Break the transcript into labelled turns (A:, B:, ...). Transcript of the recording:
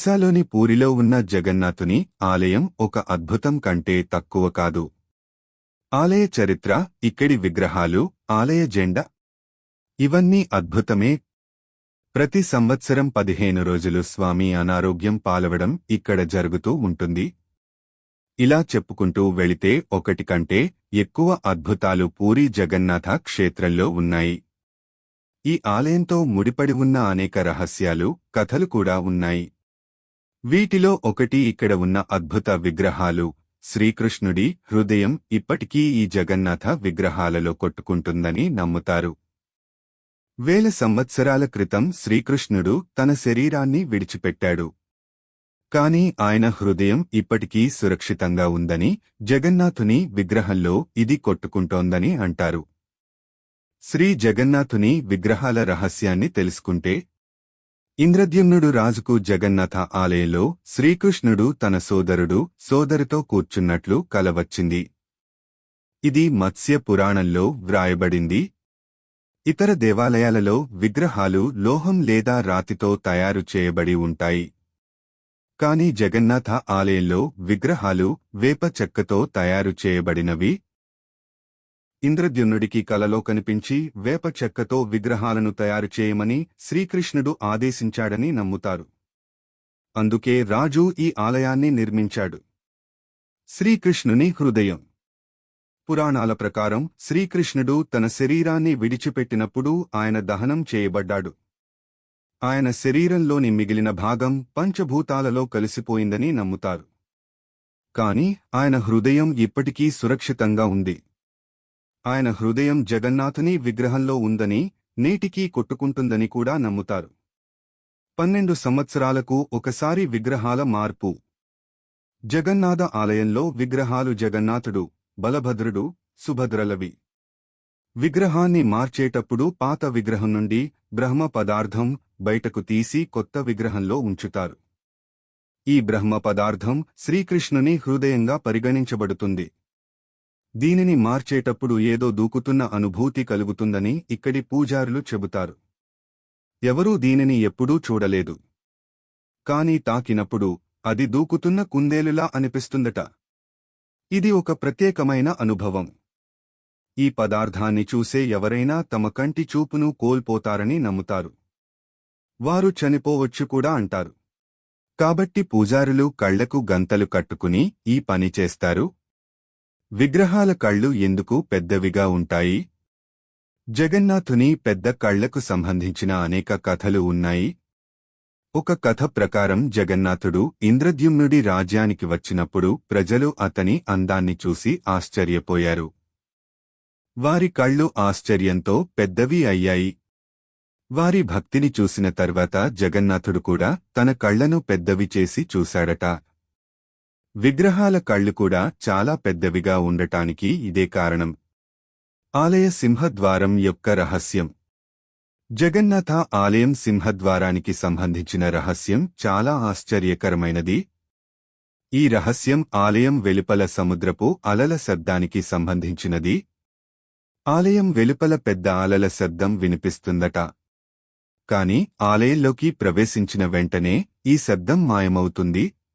A: ఒరిస్సాలోని పూరిలో ఉన్న జగన్నాథుని ఆలయం ఒక అద్భుతం కంటే తక్కువ కాదు. ఆలయ చరిత్ర ఇక్కడి విగ్రహాలు ఆలయ జెండా ఇవన్నీ అద్భుతమే. ప్రతి సంవత్సరం పదిహేను రోజులు స్వామి అనారోగ్యం పాలవడం ఇక్కడ జరుగుతూ ఉంటుంది. ఇలా చెప్పుకుంటూ వెళితే ఒకటి కంటే ఎక్కువ అద్భుతాలు పూరి జగన్నాథ క్షేత్రంలో ఉన్నాయి. ఈ ఆలయంతో ముడిపడి ఉన్న అనేక రహస్యాలు కథలు కూడా ఉన్నాయి. వీటిలో ఒకటి ఇక్కడ ఉన్న అద్భుత విగ్రహాలు. శ్రీకృష్ణుడి హృదయం ఇప్పటికీ ఈ జగన్నాథ విగ్రహాలలో కొట్టుకుంటుందని నమ్ముతారు. వేల సంవత్సరాల క్రితం శ్రీకృష్ణుడు తన శరీరాన్ని విడిచిపెట్టాడు. కాని ఆయన హృదయం ఇప్పటికీ సురక్షితంగా ఉందని జగన్నాథుని విగ్రహంలో ఇది కొట్టుకుంటోందని అంటారు. శ్రీ జగన్నాథుని విగ్రహాల రహస్యాన్ని తెలుసుకుంటే ఇంద్రద్యుమ్నుడు రాజుకు జగన్నాథ ఆలయంలో శ్రీకృష్ణుడు తన సోదరుడు సోదరితో కూర్చున్నట్లు కలవచ్చింది. ఇది మత్స్య పురాణంలో వ్రాయబడింది. ఇతర దేవాలయాలలో విగ్రహాలు లోహం లేదా రాతితో తయారు చేయబడి ఉంటాయి. కాని జగన్నాథ ఆలయంలో విగ్రహాలు వేప చెక్కతో తయారు చేయబడినవి ఇంద్రద్యుమ్నుడికి కలలో కనిపించి వేప చెక్కతో విగ్రహాలను తయారు చేయమని శ్రీకృష్ణుడు ఆదేశించాడని నమ్ముతారు. అందుకే రాజు ఈ ఆలయాన్ని నిర్మించాడు. శ్రీకృష్ణుని హృదయం. పురాణాల ప్రకారం శ్రీకృష్ణుడు తన శరీరాన్ని విడిచిపెట్టినప్పుడు ఆయన దహనం చేయబడ్డాడు. ఆయన శరీరంలోని మిగిలిన భాగం పంచభూతాలలో కలిసిపోయిందని నమ్ముతారు. కాని ఆయన హృదయం ఇప్పటికీ సురక్షితంగా ఉంది. ఆయన హృదయం జగన్నాథుని విగ్రహంలో ఉందని నేటికీ కొట్టుకుంటుందని కూడా నమ్ముతారు. పన్నెండు సంవత్సరాలకు ఒకసారి విగ్రహాల మార్పు. జగన్నాథ ఆలయంలో విగ్రహాలు జగన్నాథుడు బలభద్రుడు సుభద్రలవి. విగ్రహాన్ని మార్చేటప్పుడు పాత విగ్రహం నుండి బ్రహ్మ పదార్థం బయటకు తీసి కొత్త విగ్రహంలో ఉంచుతారు. ఈ బ్రహ్మ పదార్థం శ్రీకృష్ణుని హృదయంగా పరిగణించబడుతుంది. దీనిని మార్చేటప్పుడు ఏదో దూకుతున్న అనుభూతి కలుగుతుందని ఇక్కడి పూజారులు చెబుతారు. ఎవరూ దీనిని ఎప్పుడూ చూడలేదు. కాని తాకినప్పుడు అది దూకుతున్న కుందేలులా అనిపిస్తుందట. ఇది ఒక ప్రత్యేకమైన అనుభవం. ఈ పదార్థాన్ని చూసే ఎవరైనా తమ కంటి చూపును కోల్పోతారని నమ్ముతారు. వారు చనిపోవచ్చు కూడా అంటారు. కాబట్టి పూజారులు కళ్ళకు గంతలు కట్టుకుని ఈ పని చేస్తారు విగ్రహాల కళ్ళు ఎందుకు పెద్దవిగా ఉంటాయి? జగన్నాథుని పెద్ద కళ్ళకు సంబంధించిన అనేక కథలు ఉన్నాయి. ఒక కథ ప్రకారం జగన్నాథుడు ఇంద్రద్యుమ్నుడి రాజ్యానికి వచ్చినప్పుడు ప్రజలు అతని అందాన్ని చూసి ఆశ్చర్యపోయారు. వారి కళ్ళు ఆశ్చర్యంతో పెద్దవి అయ్యాయి. వారి భక్తిని చూసిన తర్వాత జగన్నాథుడు కూడా తన కళ్ళను పెద్దవి చేసి చూశాడట. విగ్రహాల కళ్ళు కూడా చాలా పెద్దవిగా ఉండటానికి ఇదే కారణం. ఆలయ సింహద్వారం యొక్క రహస్యం. జగన్నాథ ఆలయం సింహద్వారానికి సంబంధించిన రహస్యం చాలా ఆశ్చర్యకరమైనది. ఈ రహస్యం ఆలయం వెలుపల సముద్రపు అలల శబ్దానికి సంబంధించినది. ఆలయం వెలుపల పెద్ద అలల శబ్దం వినిపిస్తుందట. కాని ఆలయంలోకి ప్రవేశించిన వెంటనే ఈ శబ్దం మాయమవుతుంది.